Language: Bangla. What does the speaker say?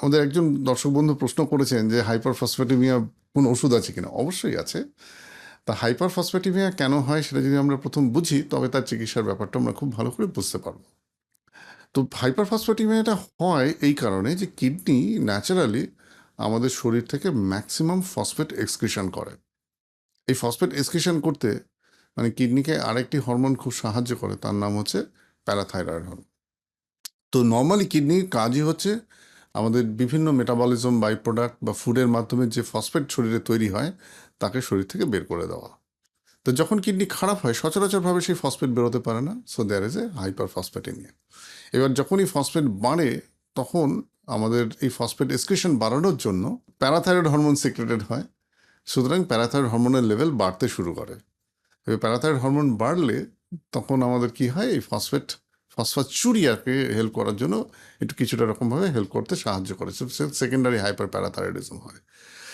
আমাদের একজন দর্শক বন্ধু প্রশ্ন করেছেন যে হাইপার ফসফেটিমিয়া কোন ওষুধ আছে কিনা? অবশ্যই আছে। তা হাইপার ফসফেটিমিয়া কেন হয় সেটা যদি আমরা প্রথম বুঝি, তবে তার চিকিৎসার ব্যাপারটা আমরা খুব ভালো করে বুঝতে পারব। তো হাইপার ফসফেটিমিয়াটা হয় এই কারণে যে কিডনি ন্যাচারালি আমাদের শরীর থেকে ম্যাক্সিমাম ফসফেট এক্সক্রিশন করে। এই ফসফেট এক্সক্রিশন করতে মানে কিডনিকে আরেকটি হরমোন খুব সাহায্য করে, তার নাম হচ্ছে প্যারাথাইরয়েড হরমোন। তো নর্মালি কিডনির কাজই হচ্ছে আমাদের বিভিন্ন মেটাবলিজম বাই প্রোডাক্ট বা ফুডের মাধ্যমে যে ফসফেট শরীরে তৈরি হয়, তাকে শরীর থেকে বের করে দেওয়া। তো যখন কিডনি খারাপ হয়, সচরাচরভাবে সেই ফসফেট বেরোতে পারে না so there is a hyperphosphatemia এবার যখনই ফসফেট বাড়ে, তখন আমাদের এই ফসফেট এক্সক্রিশন বাড়ানোর জন্য প্যারাথাইরয়েড হরমোন সিক্রেটেড হয়, সুতরাং প্যারাথাইরয়েড হরমোনের লেভেল বাড়তে শুরু করে। এবার প্যারাথাইরয়েড হরমোন বাড়লে তখন আমাদের কি হয়, এই ফসফেট ফসফাচুরিয়াকে হেল্প করার জন্য একটু কিছুটা রকমভাবে হেল্প করতে সাহায্য করে। সেকেন্ডারি হাইপার প্যারাথাইরয়েডিজম হয়।